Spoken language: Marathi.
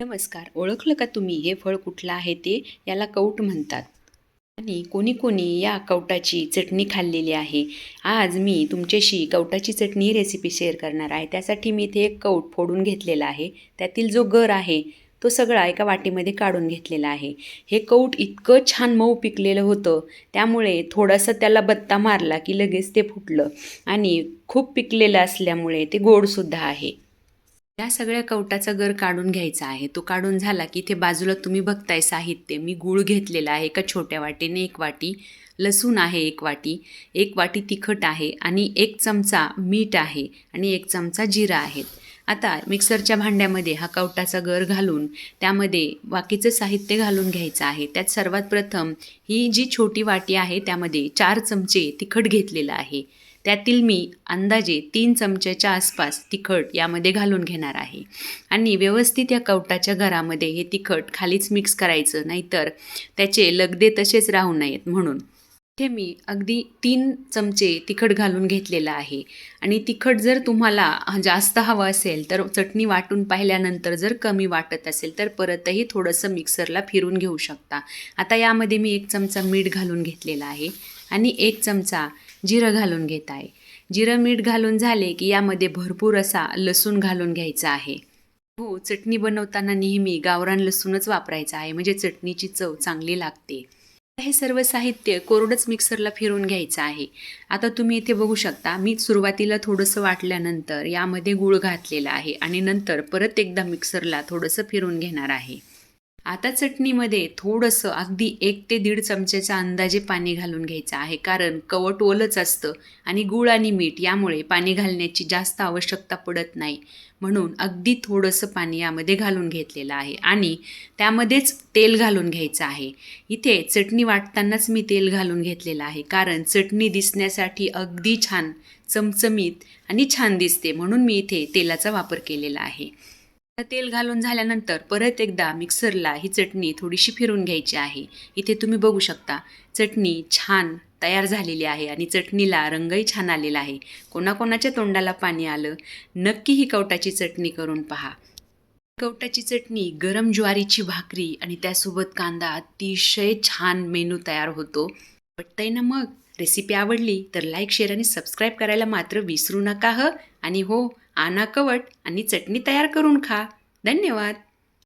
नमस्कार. ओळखलं का तुम्ही हे फळ कुठलं आहे ते? याला कौट म्हणतात. आणि कोणी कोणी या कवटाची चटणी खाल्लेली आहे. आज मी तुमच्याशी कवटाची चटणी रेसिपी शेअर करणार आहे. त्यासाठी मी इथे एक कौट फोडून घेतलेला आहे. त्यातील जो गर आहे तो सगळा एका वाटीमध्ये काढून घेतलेला आहे. हे कौट इतकं छान मऊ पिकलेलं होतं. त्यामुळे थोडासा त्याला बत्ता मारला की लगेच ते फुटलं. आणि खूप पिकलेलं असल्यामुळे ते गोडसुद्धा आहे. या सगळ्या कवटाचा गर काढून घ्यायचा आहे. तो काढून झाला की इथे बाजूला तुम्ही बघताय साहित्य. मी गूळ घेतलेला आहे एका छोट्या वाटीने एक वाटी. लसूण आहे एक वाटी. एक वाटी तिखट आहे आणि एक चमचा मीठ आहे आणि एक चमचा जिरा आहे. आता मिक्सरच्या भांड्यामध्ये हा कवटाचा गर घालून त्यामध्ये बाकीचं साहित्य घालून घ्यायचं आहे. त्यात सर्वात प्रथम ही जी छोटी वाटी आहे त्यामध्ये चार चमचे तिखट घेतलेलं आहे. त्यातील मी अंदाजे तीन चमच्याच्या आसपास तिखट यामध्ये घालून घेणार आहे. आणि व्यवस्थित या कवटाच्या घरामध्ये हे तिखट खालीच मिक्स करायचं नाहीतर त्याचे लगदे तसेच राहू नयेत म्हणून. इथे मी अगदी तीन चमचे तिखट घालून घेतलेलं आहे. आणि तिखट जर तुम्हाला जास्त हवं असेल तर चटणी वाटून पाहिल्यानंतर जर कमी वाटत असेल तर परतही थोडंसं मिक्सरला फिरून घेऊ शकता. आता यामध्ये मी एक चमचा मीठ घालून घेतलेला आहे आणि एक चमचा जिरं घालून घेत आहे. जिरं मीठ घालून झाले की यामध्ये भरपूर असा लसूण घालून घ्यायचा आहे. हो चटणी बनवताना नेहमी गावरान लसूणच वापरायचा आहे म्हणजे चटणीची चव चांगली लागते. हे सर्व साहित्य कोरडंच मिक्सरला फिरून घ्यायचं आहे. आता तुम्ही इथे बघू शकता मी सुरुवातीला थोडंसं वाटल्यानंतर यामध्ये गूळ घातलेला आहे आणि नंतर परत एकदा मिक्सरला थोडंसं फिरून घेणार आहे. आता चटणीमध्ये थोडंसं अगदी एक ते दीड चमच्याचा अंदाजे पाणी घालून घ्यायचं आहे. कारण कवट ओलच असतं आणि गूळ आणि मीठ यामुळे पाणी घालण्याची जास्त आवश्यकता पडत नाही. म्हणून अगदी थोडंसं पाणी यामध्ये घालून घेतलेलं आहे आणि त्यामध्येच तेल घालून घ्यायचं आहे. इथे चटणी वाटतानाच मी तेल घालून घेतलेलं आहे. कारण चटणी दिसण्यासाठी अगदी छान चमचमीत आणि छान दिसते म्हणून मी इथे तेलाचा वापर केलेला आहे. तेल घालून झाल्यानंतर परत एकदा मिक्सरला ही चटणी थोडीशी फिरून घ्यायची आहे. इथे तुम्ही बघू शकता चटणी छान तयार झालेली आहे आणि चटणीला रंगही छान आलेला आहे. कोणाकोणाच्या तोंडाला पाणी आलं नक्की ही कवटाची चटणी करून पहा. कवटाची चटणी गरम ज्वारीची भाकरी आणि त्यासोबत कांदा अतिशय छान मेनू तयार होतो. पटतंय ना मग रेसिपी आवडली तर लाईक शेअर आणि सबस्क्राईब करायला मात्र विसरू नका ह. आणि हो आना कवट आणि चटणी तयार करून खा. धन्यवाद.